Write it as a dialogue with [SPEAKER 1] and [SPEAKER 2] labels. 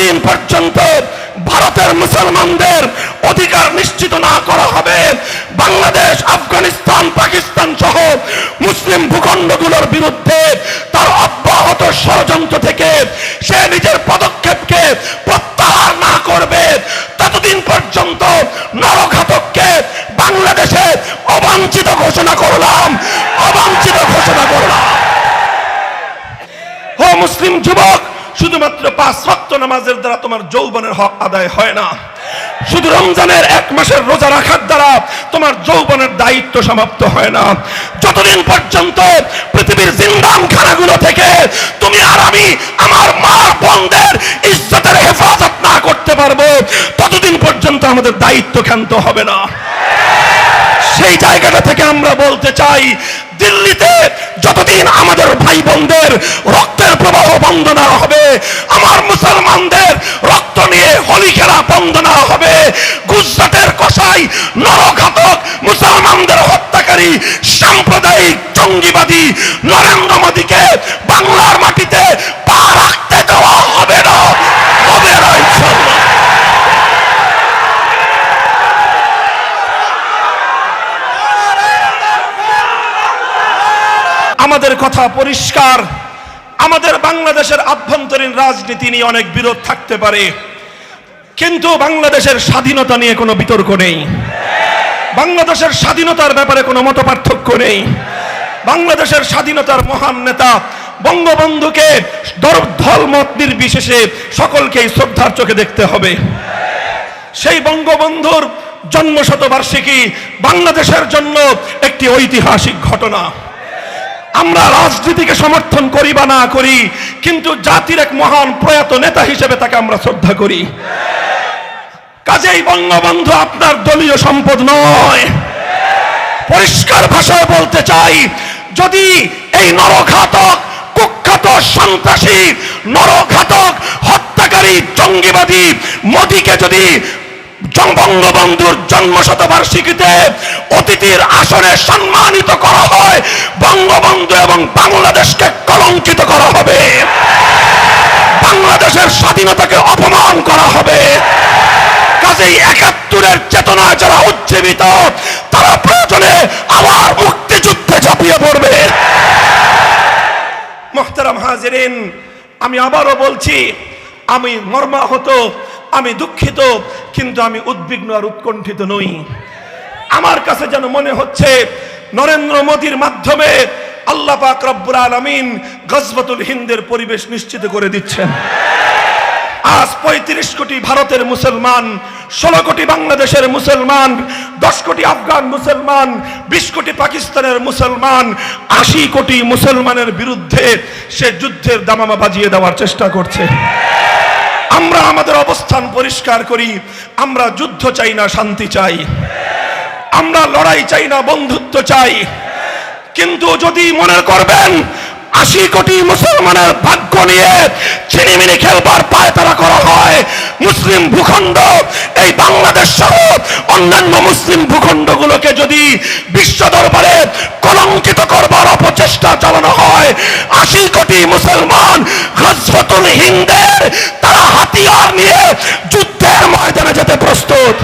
[SPEAKER 1] যতদিন পর্যন্ত ভারতের মুসলমানদের অধিকার নিশ্চিত না করা হবে। বাংলাদেশ, আফগানিস্তান, পাকিস্তান সহ মুসলিম ভূখণ্ডগুলোর বিরুদ্ধে তার অব্যাহত ষড়যন্ত্র থেকে সে নিজের পদক্ষেপকে প্রত্যাহার না করবে। ততদিন পর্যন্ত নরঘাতককে বাংলাদেশে অবাঞ্ছিত ঘোষণা করলাম, অবাঞ্ছিত ঘোষণা করলাম। ও মুসলিম যুবক শুধুমাত্র পাঁচ ওয়াক্ত নামাজের দ্বারা তোমার যৌবনের হক আদায় হয় না। শুধু রমজানের এক মাসের রোজা রাখার দ্বারা তোমার যৌবনের দায়িত্ব সমাপ্ত হয় না। যতদিন পর্যন্ত পৃথিবীর জিন্দাম খানাগুলো থেকে তুমি আর আমি আমার মা বোনদের ইজ্জতের হেফাজত না করতে পারব, ততদিন পর্যন্ত আমাদের দায়িত্ব ক্ষান্ত হবে না। সেই জায়গাটা থেকে আমরা বলতে চাই, দিল্লিতে যতদিন আমাদের ভাই বোনদের রক্তের প্রবাহ বন্ধ না হবে আমার মুসলমানদের রক্ত নিয়ে হোলি খেলা বন্ধ না হবে। গুজরাটের কষাই নরঘাতক, মুসলমানদের হত্যাকারী, সাম্প্রদায়িক জঙ্গিবাদী নরেন্দ্র মোদীকে বাংলার মাটিতে পা রাখতে দেওয়া হবে না হবে না আমাদের কথা পরিষ্কার। আমাদের বাংলাদেশের আভ্যন্তরীণ রাজনীতি নিয়ে অনেক বিরোধ থাকতে পারে। কিন্তু বাংলাদেশের স্বাধীনতা নিয়ে কোনো বিতর্ক নেই। বাংলাদেশের স্বাধীনতার ব্যাপারে কোনো মত পার্থক্য নেই। বাংলাদেশের স্বাধীনতার মহান নেতা বঙ্গবন্ধুকে ধর্মত নির্বিশেষে সকলকেই শ্রদ্ধার চোখে দেখতে হবে। সেই বঙ্গবন্ধুর জন্ম শতবার্ষিকী বাংলাদেশের জন্য একটি ঐতিহাসিক ঘটনা। আমরা রাজনীতিকে সমর্থন করি বা না করি, কিন্তু জাতির এক মহান প্রয়াত নেতা হিসেবে তাকে আমরা শ্রদ্ধা করি। কাজেই বঙ্গবন্ধু আপনার দলীয় সম্পদ নয়। পরিষ্কার ভাষায় বলতে চাই, যদি এই নরঘাতক, কুখ্যাত সন্ত্রাসী, নরঘাতক, হত্যাকারী, জঙ্গিবাদী মোদীকে যদি বঙ্গবন্ধুর জন্ম শতবার্ষিকীতে অতিথির আসনে সম্মানিত করা হয় বঙ্গবন্ধু এবং বাংলাদেশকে কলঙ্কিত করা হবে। বাংলাদেশের স্বাধীনতাকে অপমান করা হবে। কাজেই একাত্তরের চেতনায় যারা উজ্জীবিত, তারা প্রয়োজনে আবার মুক্তিযুদ্ধে ঝাঁপিয়ে পড়বে। মোহতারাম হাজিরিন, আমি আবারও বলছি, আমি মর্মাহত, আমি দুঃখিত, কিন্তু আমি উদ্বিগ্ন আর উৎকণ্ঠিত নই। আমার কাছে যেন মনে হচ্ছে, নরেন্দ্র মোদীর মাধ্যমে আল্লাহ পাক রব্বুল আলামিন গজবতুল হিন্দের পরিবেশ নিশ্চিত করে দিচ্ছেন। আজ পঁয়ত্রিশ কোটি ভারতের মুসলমান, ষোলো কোটি বাংলাদেশের মুসলমান, দশ কোটি আফগান মুসলমান, বিশ কোটি পাকিস্তানের মুসলমান, আশি কোটি মুসলমানের বিরুদ্ধে সে যুদ্ধের দামামা বাজিয়ে দেওয়ার চেষ্টা করছে। আমরা আমাদের অবস্থান পরিষ্কার করি, আমরা যুদ্ধ চাই না, শান্তি চাই। আমরা লড়াই চাই না, বন্ধুত্ব চাই। কিন্তু যদি মনে করবেন, আশি কোটি মুসলমানের ভাগ্য নিয়ে ছিনিমিনি খেলবার পায় তারা করা হয়। মুসলিম ভূখণ্ড, এই বাংলাদেশ সহ অন্যান্য মুসলিম ভূখণ্ডগুলোকে যদি বিশ্ব দরবারে কলঙ্কিত করবার অপচেষ্টা চালানো হয়, আশি কোটি মুসলমান গজফতুল হিন্দের তারা হাতিয়ার নিয়ে যুদ্ধের ময়দানে যেতে প্রস্তুত।